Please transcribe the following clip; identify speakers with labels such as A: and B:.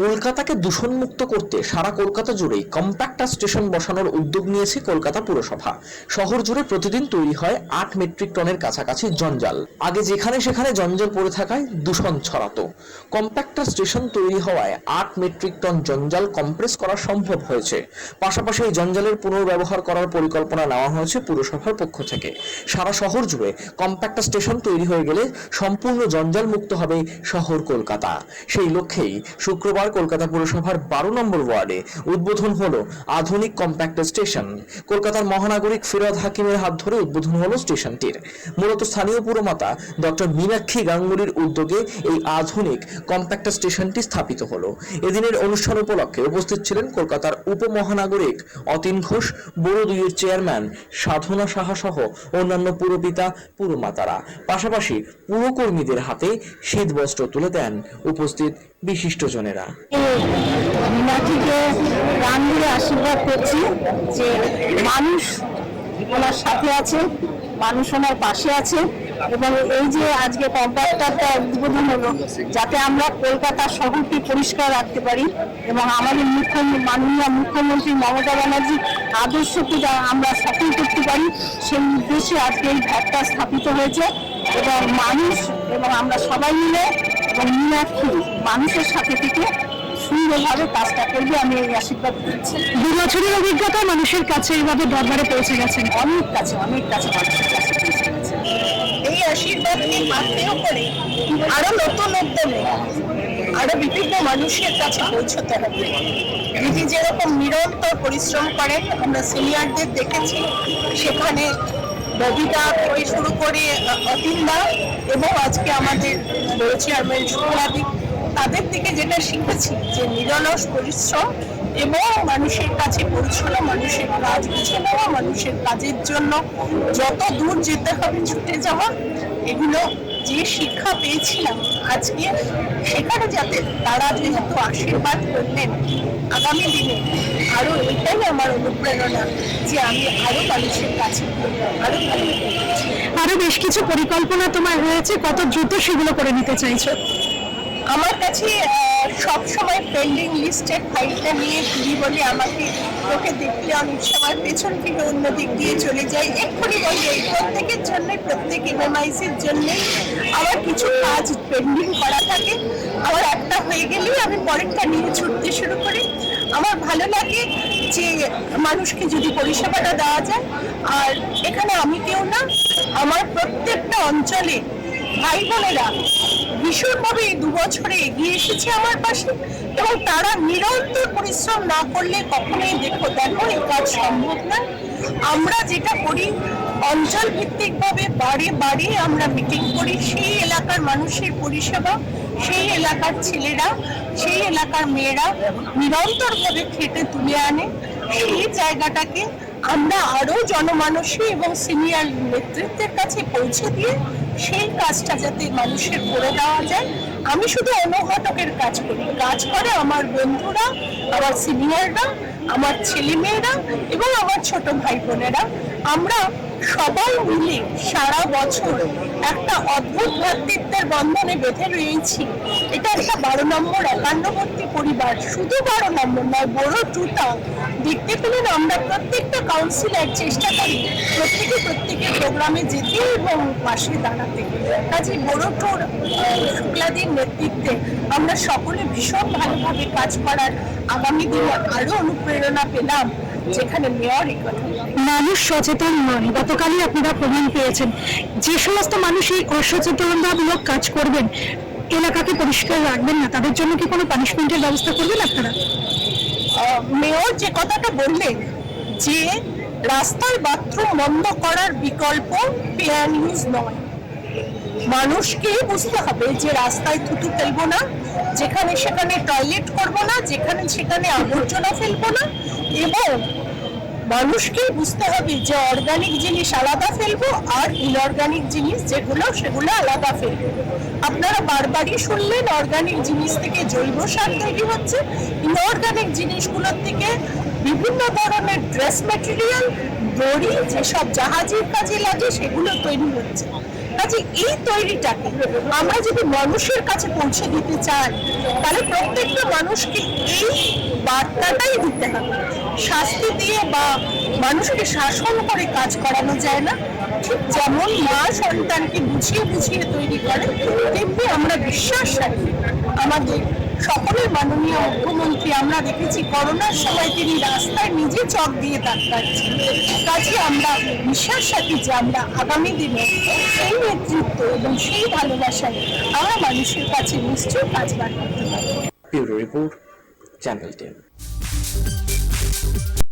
A: কলকাতাকে দূষণমুক্ত করতে সারা কলকাতা জুড়েই কম্প্যাক্টার স্টেশন বসানোর উদ্যোগ নিয়েছে কলকাতা পুরসভা। শহর জুড়ে প্রতিদিন তৈরি হয় আট মেট্রিক টনের কাছাকাছি জঞ্জাল। আগে যেখানে সেখানে জঞ্জাল পড়ে থাকায় দূষণ ছড়াতো। কম্প্যাক্টার স্টেশন তৈরি হওয়ায় আট মেট্রিক টন জঞ্জাল কম্প্রেস করা সম্ভব হয়েছে। পাশাপাশি এই জঞ্জালের পুনর্ব্যবহার করার পরিকল্পনা নেওয়া হয়েছে পুরসভার পক্ষ থেকে। সারা শহর জুড়ে কম্প্যাক্টার স্টেশন তৈরি হয়ে গেলে সম্পূর্ণ জঞ্জাল মুক্ত হবে শহর কলকাতা। সেই লক্ষ্যেই শুক্রবার কলকাতা পুরসভার বারো নম্বর ওয়ার্ডে উদ্বোধন হলো আধুনিক কম্প্যাক্টার স্টেশন কলকাতার মহানাগরিক ফিরোজ হাকিমের হাত ধরে উদ্বোধন হলো স্টেশনটির। মূলত স্থানীয় পুরমাতা ডক্টর মীনাক্ষী গাঙ্গুলির উদ্যোগে এই আধুনিক কম্প্যাক্টার স্টেশনটি স্থাপিত হলো। এদিনের অনুষ্ঠান উপলক্ষে উপস্থিত ছিলেন কলকাতার উপমহানাগরিক অতীন ঘোষ, বড় দুইয়ের চেয়ারম্যান সাধনা সাহা সহ অন্যান্য পুরপিতা, পুরমাতারা। পাশাপাশি পুরকর্মীদের হাতে শীতবস্ত্র তুলে দেন। উপস্থিত বিশিষ্টজনেরা
B: মীনাক্ষীকে গান দিয়ে আশীর্বাদ করছি যে মানুষ ওনার সাথে আছে, মানুষ ওনার পাশে আছে এবং এই যে আজকে কম্পাক্টারটা উদ্বোধন হলো, যাতে আমরা কলকাতা শহরটি পরিষ্কার রাখতে পারি এবং আমাদের মুখ্য মাননীয় মুখ্যমন্ত্রী মমতা ব্যানার্জি আদর্শকে আমরা সফল করতে পারি, সেই উদ্দেশ্যে আজকে এই ঘরটা স্থাপিত হয়েছে এবং মানুষ এবং আমরা সবাই মিলে মীনাক্ষী মানুষের সাথে থেকে সুন্দরভাবে কাজটা করবে আমি এই আশীর্বাদ দিচ্ছি।
C: দু বছরের অভিজ্ঞতা মানুষের কাছে এইভাবে দরবারে পৌঁছে গেছেন।
B: অনেক কাছে অনেক কাছে মানুষের কাছে পৌঁছে গেছে। এই আশীর্বাদকে পাত্রেও করে? আরও নতুন উদ্যমে আরও বিভিন্ন মানুষের কাছে পৌঁছতে হবে। দিদি যেরকম নিরন্তর পরিশ্রম করেন আমরা সিনিয়রদের দেখেছি সেখানে ববিতা থেকে শুরু করে অতীনদা এবং আজকে আমাদের বড় চেয়ারম্যান শুক্লাদি তাদের থেকে যেটা শিখেছি যে নিরলস পরিশ্রম এবং মানুষের কাছে পৌঁছানো, মানুষের কাজ বুঝে নেওয়া, মানুষের কাজের জন্য যত দূর যেতে হবে, ছুটে যাওয়া, এগুলো যে শিক্ষা পেয়েছিলাম আজকে, সেখানে যাতে তারা যেহেতু আশীর্বাদ করলেন আগামী দিনে, আরও এটাই আমার অনুপ্রেরণা যে আমি আরও মানুষের কাছে আরও ভালো
C: আরও বেশ কিছু পরিকল্পনা তোমার রয়েছে কত দ্রুত সেগুলো করে নিতে চাইছো?
B: আমার কাছে সব সময় পেন্ডিং লিস্টের ফাইলটা নিয়ে ঘুরি বলে আমাকে তোকে দেখলে অনেক সময় পেছন থেকে অন্য দিক দিয়ে চলে যাই এক্ষুনি বলি এই প্রত্যেকের জন্য প্রত্যেক এমএমআইসির জন্য আমার কিছু কাজ পেন্ডিং করা থাকে। আমার একটা হয়ে গেলেই আমি পরেরটা নিয়ে ছুটতে শুরু করি। আমার ভালো লাগে যে মানুষকে যদি পরিষেবাটা দেওয়া যায়, আর এখানে আমি কেউ না, আমার প্রত্যেকটা অঞ্চলে ভাই বোনেরা ভীষণভাবে এই দু বছরে এগিয়ে এসেছে আমার পাশে এবং তারা নিরন্তর পরিশ্রম না করলে কখনোই দেখো দেখো, এই কাজ সম্ভব না। আমরা যেটা করি অঞ্চল ভিত্তিক ভাবে বাড়ি বাড়ি আমরা মিটিং করি। সেই এলাকার মানুষের পরিষেবা, সেই এলাকার ছেলেরা, সেই এলাকার মেয়েরা নিরন্তরভাবে খেটে তুলে আনে। সেই জায়গাটাকে আমরা আরও জনমানসে এবং সিনিয়র নেতৃত্বের কাছে পৌঁছে দিয়ে সেই কাজটা যাতে মানুষের করে দেওয়া যায়। আমি শুধু অনুঘটকের কাজ করি। কাজ করে আমার বন্ধুরা, আমার সিনিয়ররা আমার ছেলেমেয়েরা এবং আমার ছোট ভাই বোনেরা আমরা সবাই মিলে সারা বছর একটা অদ্ভুত ভ্রাতৃত্বের বন্ধনে বেঁধে রয়েছি। এটা একটা বারো নম্বর একান্নবর্তী পরিবার। শুধু বারো নম্বর নয়, বড় টুটা দেখতে পেলেন আমরা প্রত্যেকটা কাউন্সিলর চেষ্টা করি প্রত্যেকে প্রত্যেকের প্রোগ্রামে যেতে এবং পাশে দাঁড়াতে। কাজে বড় টুর শুক্লাদির নেতৃত্বে আমরা সকলে ভীষণ ভালোভাবে কাজ করার আগামী দিনে আরও অনুপ্রেরণা পেলাম, যেখানে মেয়র কথা।
C: মানুষ সচেতন নন গতকালই আপনারা প্রমাণ পেয়েছেন। যে সমস্ত মানুষ এই অসচেতনতামূলক কাজ করবেন, এলাকাকে পরিষ্কার রাখবেন না। তাদের জন্য কি কোনো পানিশমেন্টের ব্যবস্থা করবেন আপনারা?
B: মেয়র যে কথাটা বললেন, যে রাস্তার বাথরুম বন্ধ করার বিকল্প প্ল্যান ইউজ নয়। মানুষকে বুঝতে হবে যে রাস্তায় থুতু ফেলব না, যেখানে সেখানে টয়লেট করব না, যেখানে সেখানে আবর্জনা ফেলব না, এবং মানুষকে বুঝতে হবে যে অর্গানিক জিনিস আলাদা ফেলব আর ইনঅর্গানিক জিনিস যেগুলো, সেগুলো আলাদা ফেলব। আপনারা বারবারই শুনলেন অর্গানিক জিনিস থেকে জৈব সার তৈরি হচ্ছে। ইনঅর্গানিক জিনিসগুলোর থেকে বিভিন্ন ধরনের ড্রেস ম্যাটেরিয়াল দড়ি, যেসব জাহাজের কাজে লাগে, সেগুলো তৈরি হচ্ছে। কাজে এই তৈরিটাকে আমরা যদি মানুষের কাছে পৌঁছে দিতে চাই, তাহলে প্রত্যেকটা মানুষকে এই বার্তাটাই দিতে হবে। শাস্তি দিয়ে বা মানুষকে শাসন করে কাজ করানো যায় না। ঠিক যেমন মা সন্তানকে বুঝিয়ে বুঝিয়ে তৈরি করে, তেমনি আমরা বিশ্বাস রাখি। আমাদের সকলের মাননীয় মুখ্যমন্ত্রী, আমরা দেখেছি করোনার সময় তিনি রাস্তায় নিজে চক দিয়ে তাকাচ্ছেন কাজে আমরা বিশ্বাস রাখি যে আমরা আগামী দিনে সেই নেতৃত্ব এবং সেই ভালোবাসায় আমরা মানুষের কাছে নিশ্চয়ই কাজ বার করতে
A: পারি রিপোর্ট, চ্যানেল টেন।